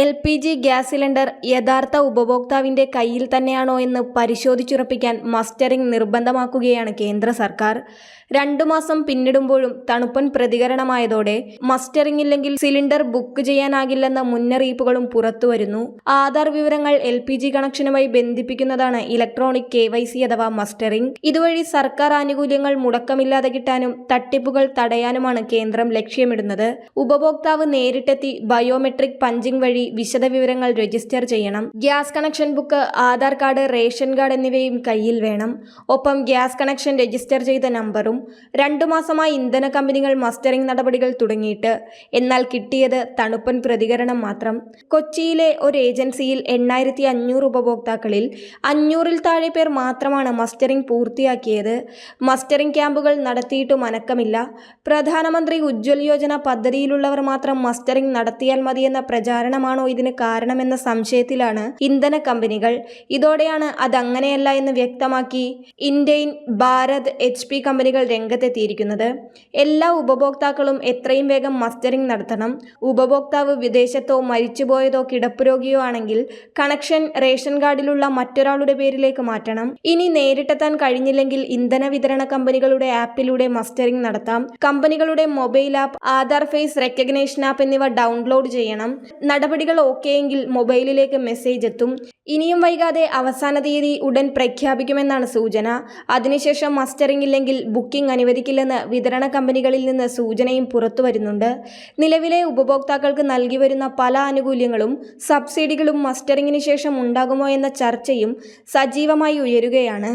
L P G gas cylinder യഥാർത്ഥ ഉപഭോക്താവിന്റെ കയ്യിൽ തന്നെയാണോ എന്ന് പരിശോധിച്ചുറപ്പിക്കാൻ മസ്റ്ററിംഗ് നിർബന്ധമാക്കുകയാണ് കേന്ദ്ര സർക്കാർ. രണ്ടു മാസം പിന്നിടുമ്പോഴും തണുപ്പൻ പ്രതികരണമായതോടെ മസ്റ്ററിംഗ് ഇല്ലെങ്കിൽ സിലിണ്ടർ ബുക്ക് ചെയ്യാനാകില്ലെന്ന മുന്നറിയിപ്പുകളും പുറത്തുവരുന്നു. ആധാർ വിവരങ്ങൾ എൽ പി ജി കണക്ഷനുമായി ബന്ധിപ്പിക്കുന്നതാണ് ഇലക്ട്രോണിക് കെ വൈ സി അഥവാ മസ്റ്ററിംഗ്. ഇതുവഴി സർക്കാർ ആനുകൂല്യങ്ങൾ മുടക്കമില്ലാതെ കിട്ടാനും തട്ടിപ്പുകൾ തടയാനുമാണ് കേന്ദ്രം ലക്ഷ്യമിടുന്നത്. ഉപഭോക്താവ് നേരിട്ടെത്തി ബയോമെട്രിക് പഞ്ചിംഗ് വഴി വിശദവിവരങ്ങൾ രജിസ്റ്റർ ചെയ്യണം. Gas connection book Aadhaar card ration card എന്നിവയും കയ്യിൽ വേണം. ഒപ്പം ഗ്യാസ് കണക്ഷൻ രജിസ്റ്റർ ചെയ്ത നമ്പറും രണ്ടു മാസമായി ഇന്ധന കമ്പനികൾ മസ്റ്ററിംഗ് നടപടികൾ തുടങ്ങിയിട്ട്. എന്നാൽ കിട്ടിയത് തണുപ്പൻ പ്രതികരണം മാത്രം. കൊച്ചിയിലെ ഒരു ഏജൻസിയിൽ എണ്ണായിരത്തി അഞ്ഞൂറ് ഉപഭോക്താക്കളിൽ അഞ്ഞൂറിൽ താഴെ പേർ മാത്രമാണ് മസ്റ്ററിംഗ് പൂർത്തിയാക്കിയത്. മസ്റ്ററിംഗ് ക്യാമ്പുകൾ നടത്തിയിട്ടും അനക്കമില്ല. പ്രധാനമന്ത്രി ഉജ്ജ്വൽ യോജന പദ്ധതിയിലുള്ളവർ മാത്രം മസ്റ്ററിംഗ് നടത്തിയാൽ മതിയെന്ന പ്രചാരണമാണോ ഇതിന് കാരണമെന്ന സംശയത്തിലാണ് ഇന്ധന കമ്പനികൾ. ഇതോടെയാണ് അതങ്ങനെയല്ല എന്ന് വ്യക്തമാക്കി ഇന്ത്യൻ ഭാരത് എച്ച് പി കമ്പനികൾ രംഗത്തെത്തിയിരിക്കുന്നത്. എല്ലാ ഉപഭോക്താക്കളും എത്രയും വേഗം മസ്റ്ററിംഗ് നടത്തണം. ഉപഭോക്താവ് വിദേശത്തോ മരിച്ചുപോയതോ കിടപ്പ് രോഗിയോ ആണെങ്കിൽ കണക്ഷൻ റേഷൻ കാർഡിലുള്ള മറ്റൊരാളുടെ പേരിലേക്ക് മാറ്റണം. ഇനി നേരിട്ടെത്താൻ കഴിഞ്ഞില്ലെങ്കിൽ ഇന്ധന വിതരണ കമ്പനികളുടെ ആപ്പിലൂടെ മസ്റ്ററിംഗ് നടത്താം. കമ്പനികളുടെ mobile app Aadhaar face recognition app എന്നിവ ഡൗൺലോഡ് ചെയ്യണം. നടപടികൾ ഓക്കെയെങ്കിൽ മൊബൈലിലേക്ക് മെസ്സേജ് എത്തും. ഇനിയും വൈകാതെ അവസാന തീയതി ഉടൻ പ്രഖ്യാപിക്കുമെന്നാണ് സൂചന. അതിനുശേഷം മസ്റ്ററിംഗ് ഇല്ലെങ്കിൽ ബുക്കിംഗ് അനുവദിക്കില്ലെന്ന് വിതരണ കമ്പനികളിൽ നിന്ന് സൂചനയും പുറത്തു വരുന്നുണ്ട്. നിലവിലെ ഉപഭോക്താക്കൾക്ക് നൽകി വരുന്ന പല ആനുകൂല്യങ്ങളും സബ്സിഡികളും മസ്റ്ററിംഗിന് ശേഷം ഉണ്ടാകുമോ എന്ന ചർച്ചയും സജീവമായി ഉയരുകയാണ്.